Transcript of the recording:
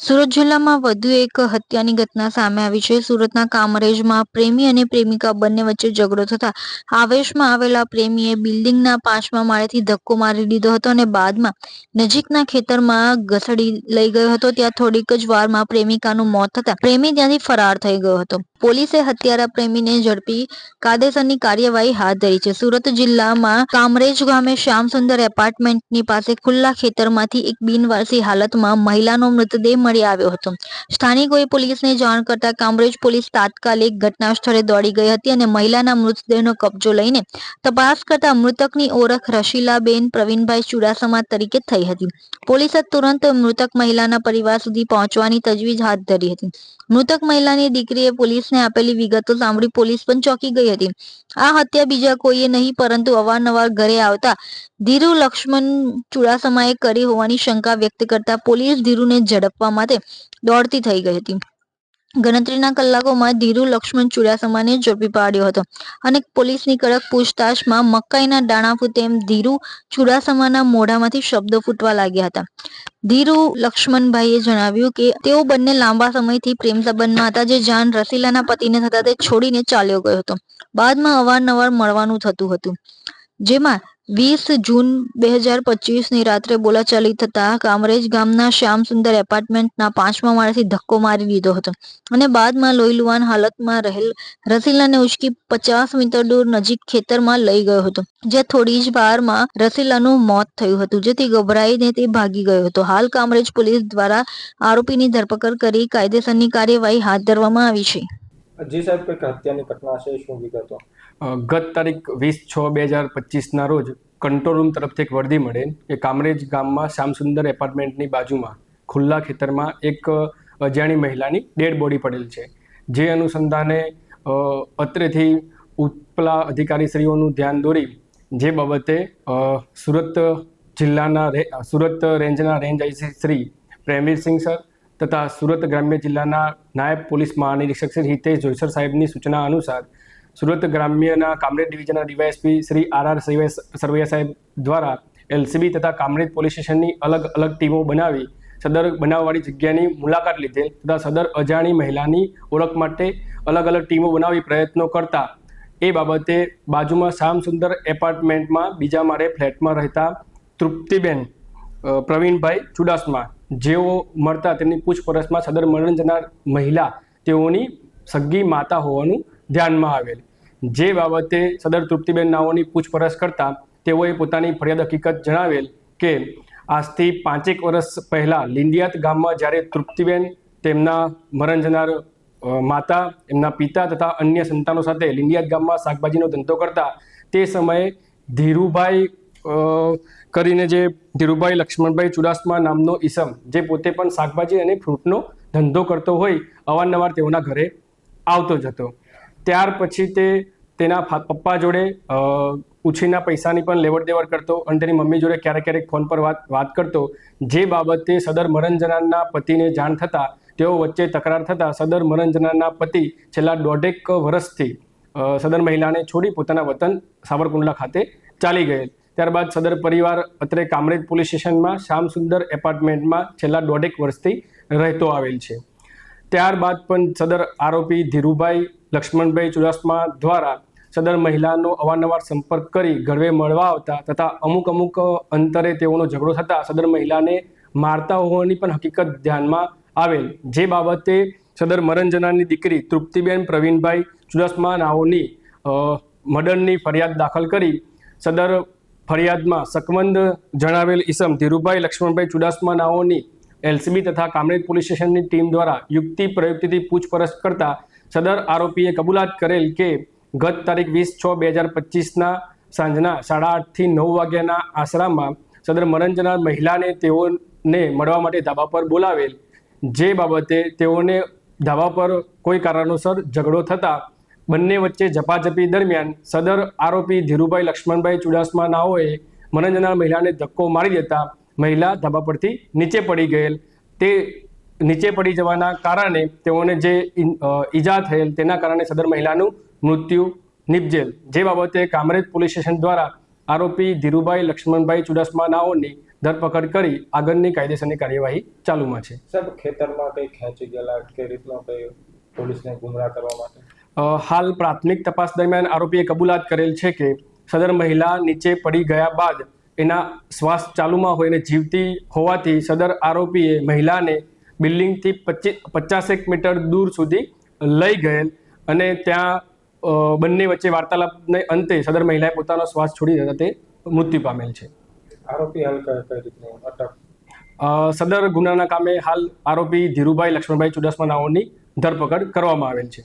સુરત જિલ્લામાં વધુ એક હત્યાની ઘટના સામે આવી છે. સુરતના કામરેજમાં પ્રેમી અને પ્રેમિકા બંને વચ્ચે ઝઘડો થતા આવેશમાં આવેલા પ્રેમીએ બિલ્ડિંગના પાંચમા માળેથી ધક્કો મારી દીધો હતો અને બાદમાં નજીકના ખેતરમાં ઘસડી લઈ ગયો હતો. ત્યાં થોડીક જ વારમાં પ્રેમિકાનું મોત થતા પ્રેમી ત્યાંથી ફરાર થઈ ગયો હતો. પોલીસે હત્યારા પ્રેમીને ઝડપી કાયદેસરની કાર્યવાહી હાથ ધરી છે. સુરત જિલ્લામાં કામરેજ ગામે શ્યામસુંદર એપાર્ટમેન્ટની પાસે ખુલ્લા ખેતરમાંથી એક બિનવારસી હાલતમાં મહિલાનો મૃતદેહ મળી આવ્યો હતો. સ્થાનિકોએ પોલીસને જાણ કરતા કામરેજ પોલીસ તાત્કાલિક ઘટના સ્થળે દોડી ગઈ હતી અને મહિલાના મૃતદેહનો કબજો લઈને તપાસ કરતા મૃતકની ઓળખ રશીલાબેન પ્રવીણભાઈ ચુડાસમા તરીકે થઈ હતી. પોલીસે તુરંત મૃતક મહિલાના પરિવાર સુધી પહોંચવાની તજવીજ હાથ ધરી હતી. મૃતક મહિલાની દીકરીએ પોલીસને આપેલી વિગતો સાંભળી પોલીસ પણ ચોંકી ગઈ હતી. આ હત્યા બીજા કોઈએ નહીં, પરંતુ અવારનવાર ઘરે આવતા ધીરુ લક્ષ્મણ ચુડાસમાએ કરી હોવાની શંકા વ્યક્ત કરતા પોલીસ ધીરુને ઝડપવા માટે દોડતી થઈ ગઈ હતી. ગણતરીના કલાકોમાં ધીરુ લક્ષ્મણ ચુડાસમાને ઝડપી પાડ્યો હતો અને પોલીસની કડક પૂછતાછમાં મકાઈના દાણા ફૂટે એમ ધીરુ ચુડાસમાના મોઢામાંથી શબ્દો ફૂટવા લાગ્યા હતા. ધીરુ લક્ષ્મણભાઈએ જણાવ્યું કે તેઓ બંને લાંબા સમયથી પ્રેમ સંબંધમાં હતા. જે જાન રસીલાના પતિને થતા તે છોડીને ચાલ્યો ગયો હતો. બાદમાં અવારનવાર મળવાનું થતું હતું. જેમાં વીસ જૂન બે હજાર પચીસની રાત્રે બોલાચાલી થતા કામરેજ ગામના શ્યામસુંદર એપાર્ટમેન્ટના પાંચમા માળેથી ધક્કો મારી દીધો હતો અને બાદમાં લોહીલુવાન હાલતમાં રહેલ રસીલાને ઉચકી પચાસ મીટર દૂર નજીક ખેતરમાં લઈ ગયો હતો જે થોડી જ વારમાં રસીલાનું મોત થયું હતું, જેથી ગભરાઈને તે ભાગી ગયો હતો. હાલ કામરેજ પોલીસ દ્વારા આરોપીની ધરપકડ કરી કાયદેસરની કાર્યવાહી હાથ ધરવામાં આવી છે. જી સાહેબ કંઈક હત્યાની ઘટના છે શું વિગતો? ગત તારીખ વીસ છ બે હજાર પચીસના રોજ કંટ્રોલ રૂમ તરફથી એક વર્દી મળે. કે કામરેજ ગામમાં શ્યામસુંદર એપાર્ટમેન્ટની બાજુમાં, ખુલ્લા ખેતરમાં એક અજાણી મહિલાની ડેડ બોડી પડેલ છે. જે અનુસંધાને અત્રેથી ઉપલા અધિકારીશ્રીઓનું ધ્યાન દોરી, જે બાબતે સુરત જિલ્લાના સુરત રેન્જના range IC Shri Premveersinh sir તથા સુરત ગ્રામ્ય જિલ્લાના નાયબ પોલીસ મહાનિરીક્ષક શ્રી હિતેશ જોઈસર સાહેબની સૂચના અનુસાર સુરત ગ્રામ્યના Kamrej ડિવિઝનના DYSP Shri R R Sarvaiya સાહેબ દ્વારા એલસીબી તથા કામરેજ પોલીસ સ્ટેશનની અલગ અલગ ટીમો બનાવી સદર બનાવવાળી જગ્યાની મુલાકાત લીધેલ તથા સદર અજાણી મહિલાની ઓળખ માટે અલગ અલગ ટીમો બનાવી પ્રયત્નો કરતા એ બાબતે બાજુમાં શ્યામ સુંદર એપાર્ટમેન્ટમાં બીજા માળે ફ્લેટમાં રહેતા તૃપ્તિબેન પ્રવીણભાઈ ચુડાસમા, જેઓ મળતા તેમની પૂછપરછમાં સદર મરણ જનાર મહિલા તેઓની સગી માતા હોવાનું ધ્યાનમાં આવેલ. જે બાબતે સદર તૃપ્તિબેન નાઓની પૂછપરછ કરતા તેઓએ પોતાની ફરિયાદ હકીકત જણાવેલ કે આજથી પાંચેક વર્ષ પહેલાં લિંડિયાત ગામમાં જ્યારે તૃપ્તિબેન તેમના મરણ જનાર માતા, એમના પિતા તથા અન્ય સંતાનો સાથે લિંડિયાત ગામમાં શાકભાજીનો ધંધો કરતા તે સમયે ધીરુભાઈ કરીને જે ધીરુભાઈ લક્ષ્મણભાઈ ચુડાસમા નામનો ઈસમ, જે પોતે પણ શાકભાજી અને ફ્રૂટનો ધંધો કરતો હોય, અવારનવાર તેઓના ઘરે આવતો જ હતો. ત્યાર પછી તે તેના પપ્પા જોડે ઉછીના પૈસાની પણ લેવડ દેવડ કરતો અને તેની મમ્મી જોડે ક્યારેક ક્યારેક ફોન પર વાત વાત કરતો. જે બાબતે સદર મરણજનારના પતિને જાણ થતાં, તેઓ વચ્ચે તકરાર થતાં સદર મરણજનારના પતિ છેલ્લા દોઢેક વર્ષથી સદર મહિલાને છોડી પોતાના વતન સાવરકુંડલા ખાતે ચાલી ગયેલ. ત્યારબાદ સદર પરિવાર અત્રે કામરેજ પોલીસ સ્ટેશનમાં શ્યામસુંદર એપાર્ટમેન્ટમાં છેલ્લા દોઢેક વર્ષથી રહેતો આવેલ છે. ત્યારબાદ પણ સદર આરોપી ધીરુભાઈ લક્ષ્મણભાઈ ચુડાસમા દ્વારા સદર મહિલાનો અવારનવાર સંપર્ક કરી ઘરવે મળવા આવતા તથા અમુક અમુક અંતરે તેઓનો ઝઘડો થતા સદર મહિલાને મારતા હોવાની પણ હકીકત ધ્યાનમાં આવેલ. જે બાબતે સદર મરણજનાની દીકરી તૃપ્તિબેન પ્રવીણભાઈ ચુડાસમા નાઓની મડનની ફરિયાદ દાખલ કરી. સદર ફરિયાદમાં શકમંદ જણાવેલ ઈસમ ધીરુભાઈ લક્ષ્મણભાઈ ચુડાસમા નાઓની એલસીબી તથા કામરેજ પોલીસ સ્ટેશનની ટીમ દ્વારા યુક્તિ પ્રયુક્તિથી પૂછપરછ કરતા સદર આરોપીએ કબૂલાત કરેલ કે ગત તારીખ વીસ છ બે હજાર પચીસના સાંજના સાડા આઠથી નવ વાગ્યાના આશરામાં સદર મરણ મહિલાને તેઓને મળવા માટે ધાબા પર બોલાવેલ. જે બાબતે તેઓને ધાબા પર કોઈ કારણોસર ઝઘડો થતા બંને વચ્ચે ઝપાઝપી દરમિયાન સદર આરોપી ધીરુભાઈ લક્ષ્મણભાઈ ચુડાસમા નાઓએ મરણ જનાર મહિલાને ધક્કો મારી દેતા મહિલા ધાબા પરથી નીચે પડી ગયેલ. તે નીચે પડી જવાના કારણે તેઓને જે ઈજા થયેલ તેના કારણે સદર મહિલાનું મૃત્યુ નિપજેલ. જે બાબતે કામરેજ પોલીસ સ્ટેશન દ્વારા આરોપી ધીરુભાઈ લક્ષ્મણભાઈ ચુડાસમાનાઓની ધરપકડ કરી આગળની કાયદેસરની કાર્યવાહી ચાલુમાં છે. સર ખેતરમાં કંઈ ખેંચી ગયેલા કે રીતનો કંઈ પોલીસને ગુમરાહ કરવા માટે? હાલ પ્રાથમિક તપાસ દરમિયાન આરોપીએ કબૂલાત કરેલ છે કે સદર મહિલા નીચે પડી ગયા બાદ એના શ્વાસ ચાલુમાં હોય અને જીવતી હોવાથી સદર આરોપીએ મહિલાને બિલ્ડિંગથી પચીસ પચાસેક મીટર દૂર સુધી લઈ ગયેલ અને ત્યાં બંને વચ્ચે વાર્તાલાપને અંતે સદર મહિલાએ પોતાનો શ્વાસ છોડી દેતા તે મૃત્યુ પામેલ છે. આરોપી હાલ કઈ કઈ અટક. સદર ગુનાના કામે હાલ આરોપી ધીરુભાઈ લક્ષ્મણભાઈ ચુડાસમા નાઓની ધરપકડ કરવામાં આવેલ છે.